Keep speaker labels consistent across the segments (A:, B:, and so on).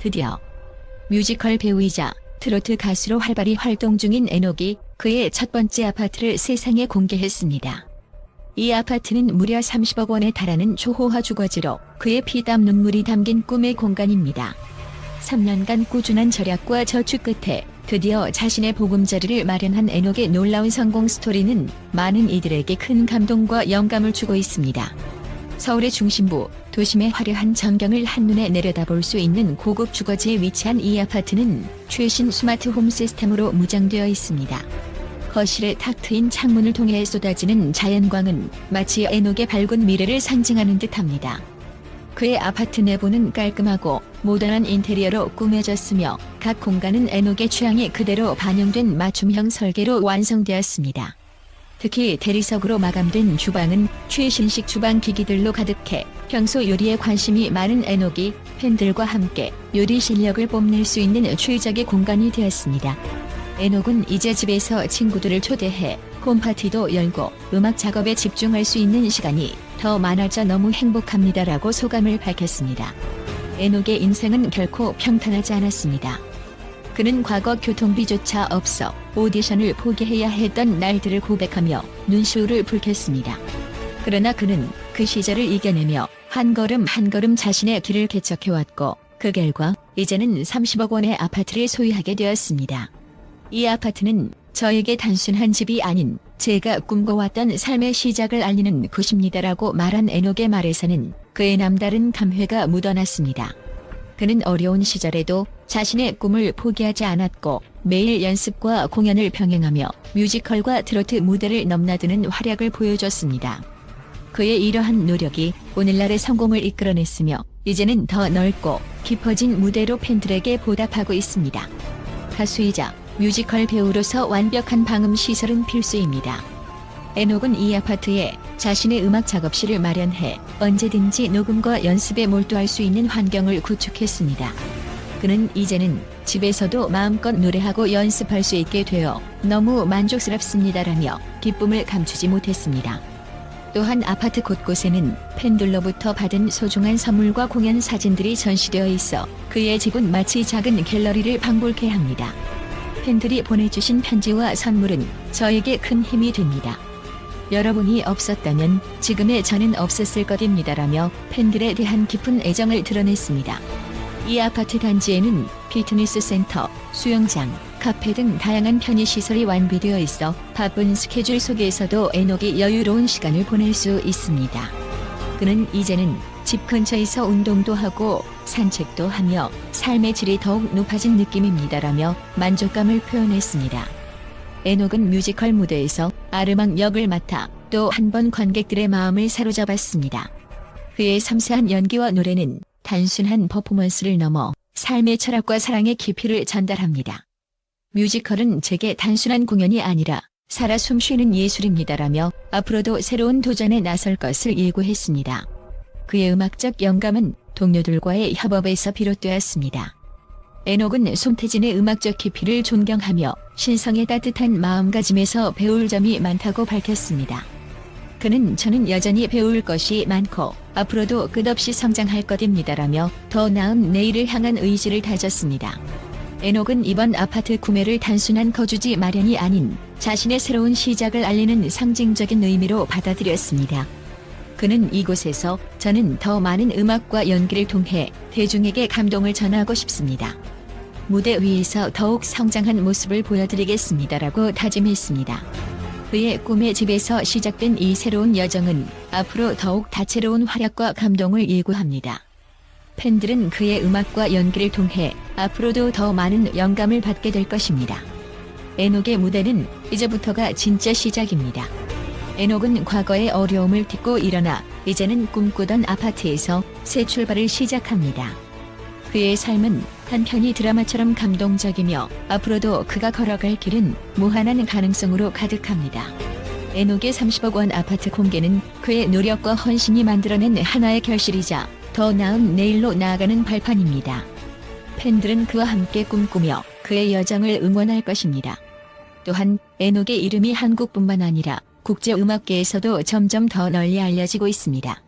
A: 드디어 뮤지컬 배우이자 트로트 가수로 활발히 활동 중인 에녹이 그의 첫 번째 아파트를 세상에 공개했습니다. 이 아파트는 무려 30억 원에 달하는 초호화 주거지로 그의 피땀 눈물이 담긴 꿈의 공간입니다. 3년간 꾸준한 절약과 저축 끝에 드디어 자신의 보금자리를 마련한 에녹의 놀라운 성공 스토리는 많은 이들에게 큰 감동과 영감을 주고 있습니다. 서울의 중심부, 도심의 화려한 전경을 한눈에 내려다볼 수 있는 고급 주거지에 위치한 이 아파트는 최신 스마트 홈 시스템으로 무장되어 있습니다. 거실에 탁 트인 창문을 통해 쏟아지는 자연광은 마치 에녹의 밝은 미래를 상징하는 듯합니다. 그의 아파트 내부는 깔끔하고 모던한 인테리어로 꾸며졌으며 각 공간은 에녹의 취향이 그대로 반영된 맞춤형 설계로 완성되었습니다. 특히 대리석으로 마감된 주방은 최신식 주방 기기들로 가득해 평소 요리에 관심이 많은 에녹이 팬들과 함께 요리 실력을 뽐낼 수 있는 최적의 공간이 되었습니다. 에녹은 이제 집에서 친구들을 초대해 홈파티도 열고 음악 작업에 집중할 수 있는 시간이 더 많아져 너무 행복합니다라고 소감을 밝혔습니다. 에녹의 인생은 결코 평탄하지 않았습니다. 그는 과거 교통비조차 없어 오디션을 포기해야 했던 날들을 고백하며 눈시울을 붉혔습니다. 그러나 그는 그 시절을 이겨내며 한 걸음 한 걸음 자신의 길을 개척해왔고 그 결과 이제는 30억 원의 아파트를 소유하게 되었습니다. 이 아파트는 저에게 단순한 집이 아닌 제가 꿈꿔왔던 삶의 시작을 알리는 곳입니다라고 말한 에녹의 말에서는 그의 남다른 감회가 묻어났습니다. 그는 어려운 시절에도 자신의 꿈을 포기하지 않았고 매일 연습과 공연을 병행하며 뮤지컬과 트로트 무대를 넘나드는 활약을 보여줬습니다. 그의 이러한 노력이 오늘날의 성공을 이끌어냈으며 이제는 더 넓고 깊어진 무대로 팬들에게 보답하고 있습니다. 가수이자 뮤지컬 배우로서 완벽한 방음 시설은 필수입니다. 에녹은 이 아파트에 자신의 음악 작업실을 마련해 언제든지 녹음과 연습에 몰두할 수 있는 환경을 구축했습니다. 그는 이제는 집에서도 마음껏 노래하고 연습할 수 있게 되어 너무 만족스럽습니다라며 기쁨을 감추지 못했습니다. 또한 아파트 곳곳에는 팬들로부터 받은 소중한 선물과 공연 사진들이 전시되어 있어 그의 집은 마치 작은 갤러리를 방불케 합니다. 팬들이 보내주신 편지와 선물은 저에게 큰 힘이 됩니다. 여러분이 없었다면 지금의 저는 없었을 것입니다라며 팬들에 대한 깊은 애정을 드러냈습니다. 이 아파트 단지에는 피트니스 센터, 수영장, 카페 등 다양한 편의시설이 완비되어 있어 바쁜 스케줄 속에서도 에녹이 여유로운 시간을 보낼 수 있습니다. 그는 이제는 집 근처에서 운동도 하고 산책도 하며 삶의 질이 더욱 높아진 느낌입니다라며 만족감을 표현했습니다. 에녹은 뮤지컬 무대에서 아르망 역을 맡아 또 한 번 관객들의 마음을 사로잡았습니다. 그의 섬세한 연기와 노래는 단순한 퍼포먼스를 넘어 삶의 철학과 사랑의 깊이를 전달합니다. 뮤지컬은 제게 단순한 공연이 아니라 살아 숨쉬는 예술입니다라며 앞으로도 새로운 도전에 나설 것을 예고했습니다. 그의 음악적 영감은 동료들과의 협업에서 비롯되었습니다. 에녹은 손태진의 음악적 깊이를 존경하며 신성의 따뜻한 마음가짐에서 배울 점이 많다고 밝혔습니다. 그는 저는 여전히 배울 것이 많고 앞으로도 끝없이 성장할 것입니다라며 더 나은 내일을 향한 의지를 다졌습니다. 에녹은 이번 아파트 구매를 단순한 거주지 마련이 아닌 자신의 새로운 시작을 알리는 상징적인 의미로 받아들였습니다. 그는 이곳에서 저는 더 많은 음악과 연기를 통해 대중에게 감동을 전하고 싶습니다. 무대 위에서 더욱 성장한 모습을 보여드리겠습니다라고 다짐했습니다. 그의 꿈의 집에서 시작된 이 새로운 여정은 앞으로 더욱 다채로운 활약과 감동을 예고합니다. 팬들은 그의 음악과 연기를 통해 앞으로도 더 많은 영감을 받게 될 것입니다. 에녹의 무대는 이제부터가 진짜 시작입니다. 에녹은 과거의 어려움을 딛고 일어나 이제는 꿈꾸던 아파트에서 새 출발을 시작합니다. 그의 삶은 한편이 드라마처럼 감동적이며 앞으로도 그가 걸어갈 길은 무한한 가능성으로 가득합니다. 에녹의 30억 원 아파트 공개는 그의 노력과 헌신이 만들어낸 하나의 결실이자 더 나은 내일로 나아가는 발판입니다. 팬들은 그와 함께 꿈꾸며 그의 여정을 응원할 것입니다. 또한 에녹의 이름이 한국뿐만 아니라 국제 음악계에서도 점점 더 널리 알려지고 있습니다.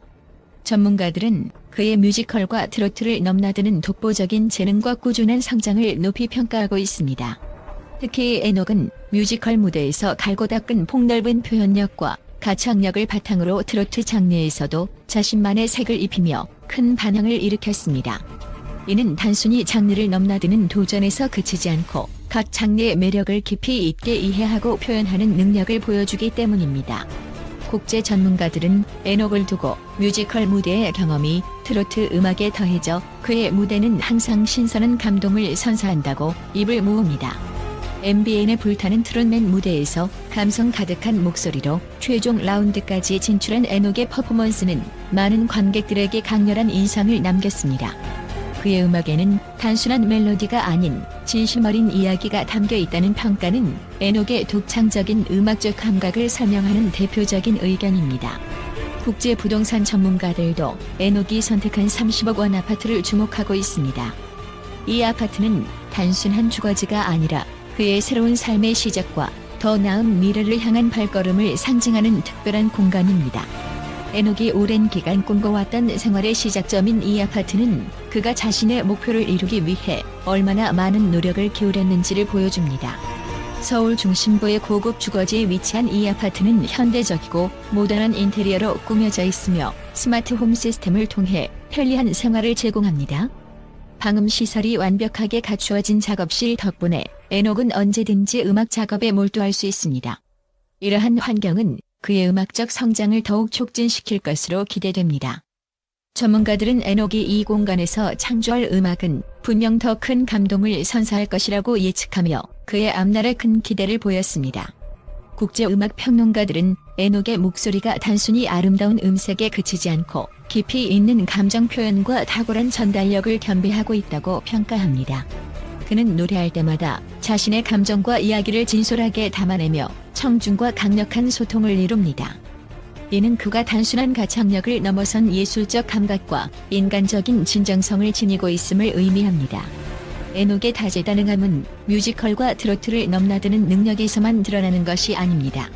A: 전문가들은 그의 뮤지컬과 트로트를 넘나드는 독보적인 재능과 꾸준한 성장을 높이 평가하고 있습니다. 특히 에녹은 뮤지컬 무대에서 갈고 닦은 폭넓은 표현력과 가창력을 바탕으로 트로트 장르에서도 자신만의 색을 입히며 큰 반향을 일으켰습니다. 이는 단순히 장르를 넘나드는 도전에서 그치지 않고 각 장르의 매력을 깊이 있게 이해하고 표현하는 능력을 보여주기 때문입니다. 국제 전문가들은 에녹을 두고 뮤지컬 무대의 경험이 트로트 음악에 더해져 그의 무대는 항상 신선한 감동을 선사한다고 입을 모읍니다. MBN의 불타는 트롯맨 무대에서 감성 가득한 목소리로 최종 라운드까지 진출한 에녹의 퍼포먼스는 많은 관객들에게 강렬한 인상을 남겼습니다. 그의 음악에는 단순한 멜로디가 아닌 진심 어린 이야기가 담겨 있다는 평가는 에녹의 독창적인 음악적 감각을 설명하는 대표적인 의견입니다. 국제 부동산 전문가들도 에녹이 선택한 30억 원 아파트를 주목하고 있습니다. 이 아파트는 단순한 주거지가 아니라 그의 새로운 삶의 시작과 더 나은 미래를 향한 발걸음을 상징하는 특별한 공간입니다. 에녹이 오랜 기간 꿈꿔왔던 생활의 시작점인 이 아파트는 그가 자신의 목표를 이루기 위해 얼마나 많은 노력을 기울였는지를 보여줍니다. 서울 중심부의 고급 주거지에 위치한 이 아파트는 현대적이고 모던한 인테리어로 꾸며져 있으며 스마트 홈 시스템을 통해 편리한 생활을 제공합니다. 방음 시설이 완벽하게 갖추어진 작업실 덕분에 에녹은 언제든지 음악 작업에 몰두할 수 있습니다. 이러한 환경은 그의 음악적 성장을 더욱 촉진시킬 것으로 기대됩니다. 전문가들은 에녹이 이 공간에서 창조할 음악은 분명 더 큰 감동을 선사할 것이라고 예측하며 그의 앞날에 큰 기대를 보였습니다. 국제 음악 평론가들은 에녹의 목소리가 단순히 아름다운 음색에 그치지 않고 깊이 있는 감정 표현과 탁월한 전달력을 겸비하고 있다고 평가합니다. 그는 노래할 때마다 자신의 감정과 이야기를 진솔하게 담아내며 청중과 강력한 소통을 이룹니다. 이는 그가 단순한 가창력을 넘어선 예술적 감각과 인간적인 진정성을 지니고 있음을 의미합니다. 에녹의 다재다능함은 뮤지컬과 트로트를 넘나드는 능력에서만 드러나는 것이 아닙니다.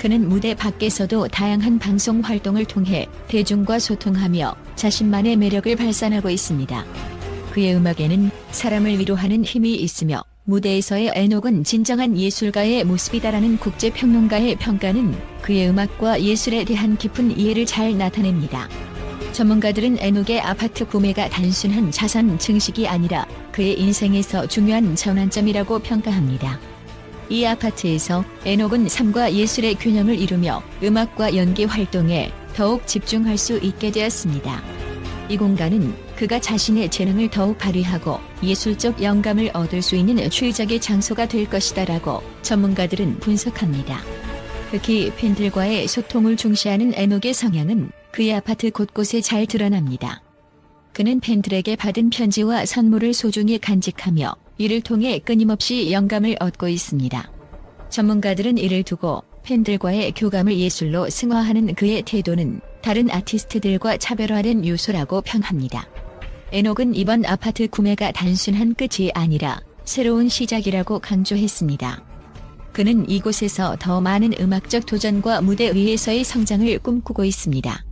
A: 그는 무대 밖에서도 다양한 방송 활동을 통해 대중과 소통하며 자신만의 매력을 발산하고 있습니다. 그의 음악에는 사람을 위로하는 힘이 있으며 무대에서의 에녹은 진정한 예술가의 모습이다라는 국제평론가의 평가는 그의 음악과 예술에 대한 깊은 이해를 잘 나타냅니다. 전문가들은 에녹의 아파트 구매가 단순한 자산 증식이 아니라 그의 인생에서 중요한 전환점이라고 평가합니다. 이 아파트에서 에녹은 삶과 예술의 균형을 이루며 음악과 연기 활동에 더욱 집중할 수 있게 되었습니다. 이 공간은 그가 자신의 재능을 더욱 발휘하고 예술적 영감을 얻을 수 있는 최적의 장소가 될 것이다라고 전문가들은 분석합니다. 특히 팬들과의 소통을 중시하는 에녹의 성향은 그의 아파트 곳곳에 잘 드러납니다. 그는 팬들에게 받은 편지와 선물을 소중히 간직하며 이를 통해 끊임없이 영감을 얻고 있습니다. 전문가들은 이를 두고 팬들과의 교감을 예술로 승화하는 그의 태도는 다른 아티스트들과 차별화된 요소라고 평합니다. 에녹은 이번 아파트 구매가 단순한 끝이 아니라 새로운 시작이라고 강조했습니다. 그는 이곳에서 더 많은 음악적 도전과 무대 위에서의 성장을 꿈꾸고 있습니다.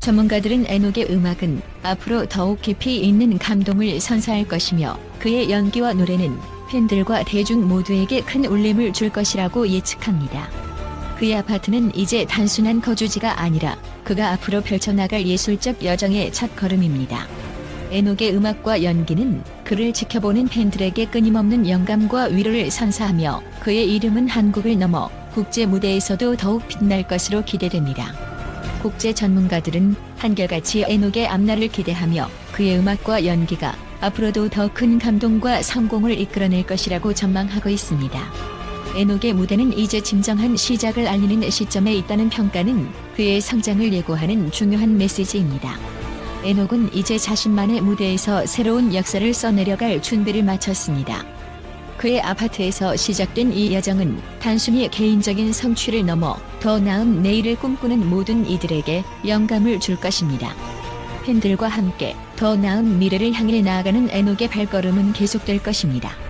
A: 전문가들은 에녹의 음악은 앞으로 더욱 깊이 있는 감동을 선사할 것이며 그의 연기와 노래는 팬들과 대중 모두에게 큰 울림을 줄 것이라고 예측합니다. 그의 아파트는 이제 단순한 거주지가 아니라 그가 앞으로 펼쳐나갈 예술적 여정의 첫 걸음입니다. 에녹의 음악과 연기는 그를 지켜보는 팬들에게 끊임없는 영감과 위로를 선사하며 그의 이름은 한국을 넘어 국제 무대에서도 더욱 빛날 것으로 기대됩니다. 국제 전문가들은 한결같이 에녹의 앞날을 기대하며 그의 음악과 연기가 앞으로도 더 큰 감동과 성공을 이끌어낼 것이라고 전망하고 있습니다. 에녹의 무대는 이제 진정한 시작을 알리는 시점에 있다는 평가는 그의 성장을 예고하는 중요한 메시지입니다. 에녹은 이제 자신만의 무대에서 새로운 역사를 써내려갈 준비를 마쳤습니다. 그의 아파트에서 시작된 이 여정은 단순히 개인적인 성취를 넘어 더 나은 내일을 꿈꾸는 모든 이들에게 영감을 줄 것입니다. 팬들과 함께 더 나은 미래를 향해 나아가는 에녹의 발걸음은 계속될 것입니다.